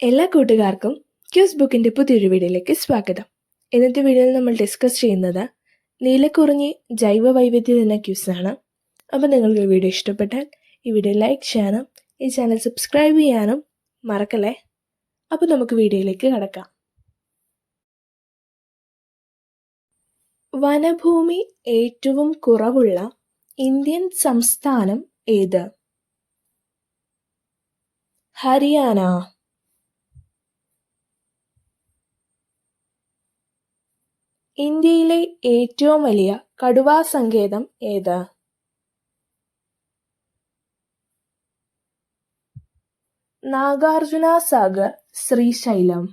എല്ലാ കൂട്ടുകാർക്കും ക്യൂസ് ബുക്കിന്റെ പുതിയൊരു വീഡിയോയിലേക്ക് സ്വാഗതം. ഇന്നത്തെ വീഡിയോയിൽ നമ്മൾ ഡിസ്കസ് ചെയ്യുന്നത് നീലക്കുറിഞ്ഞി ജൈവ വൈവിധ്യം എന്ന ക്യൂസാണ് അപ്പോൾ നിങ്ങൾക്ക് വീഡിയോ ഇഷ്ടപ്പെട്ടാൽ ഈ വീഡിയോ ലൈക്ക് ചെയ്യാനും ഈ ചാനൽ സബ്സ്ക്രൈബ് ചെയ്യാനും മറക്കല്ലേ? അപ്പോൾ നമുക്ക് വീഡിയോയിലേക്ക് കടക്കാം. വനഭൂമി ഏറ്റവും കുറവുള്ള ഇന്ത്യൻ സംസ്ഥാനം ഏത്? ഹരിയാന. ഇന്ത്യയിലെ ഏറ്റവും വലിയ കടുവാ സങ്കേതം ഏത്? Nagarjuna Sagar Srisailam.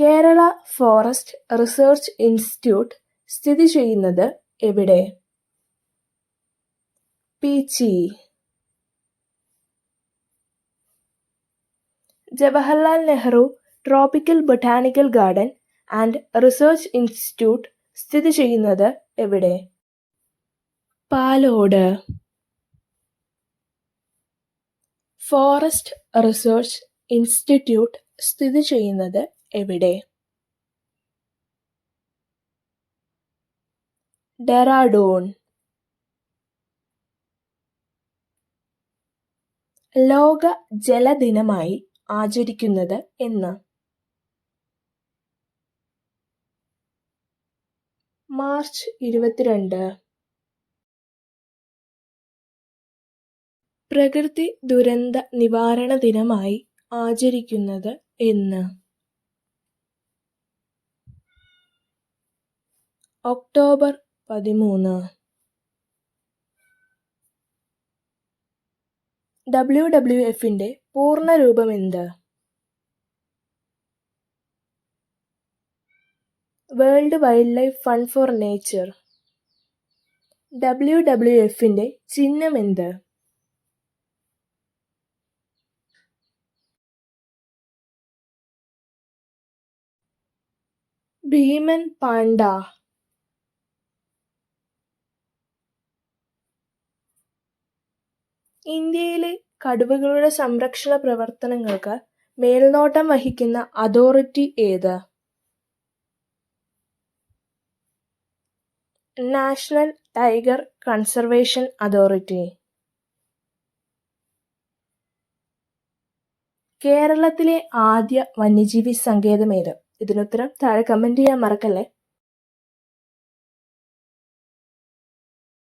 Kerala forest research institute സ്ഥിതി ചെയ്യുന്നത് എവിടെ? Peechi. Jawaharlal Nehru tropical botanical garden and research institute സ്ഥിതി ചെയ്യുന്നത് എവിടെ? പാലോട്. ഫോറസ്റ്റ് റിസർച്ച് ഇൻസ്റ്റിറ്റ്യൂട്ട് സ്ഥിതി ചെയ്യുന്നത് എവിടെ? ഡെറാഡൂൺ. ലോക ജലദിനമായി ആചരിക്കുന്നത് എന്ന്. മാർച്ച് ഇരുപത്തിരണ്ട്. പ്രകൃതി ദുരന്ത നിവാരണ ദിനമായി ആചരിക്കുന്നത് എന്ന്. ഒക്ടോബർ പതിമൂന്ന്. ഡബ്ല്യു ഡബ്ല്യു എഫിന്റെ പൂർണരൂപം എന്ത് world wild life fund for nature W W എഫിന്റെ ചിഹ്നം എന്ത്? ഭീമൻ പാണ്ട ഇന്ത്യയിലെ കടുവകളുടെ സംരക്ഷണ പ്രവർത്തനങ്ങൾക്ക് മേൽനോട്ടം വഹിക്കുന്ന അതോറിറ്റി ഏത്? National tiger conservation authority. കേരളത്തിലെ ആദ്യ വന്യജീവി സങ്കേതം ഏത്? ഇതിനുത്തരം താഴെ കമന്റ് ചെയ്യാൻ മറക്കല്ലേ?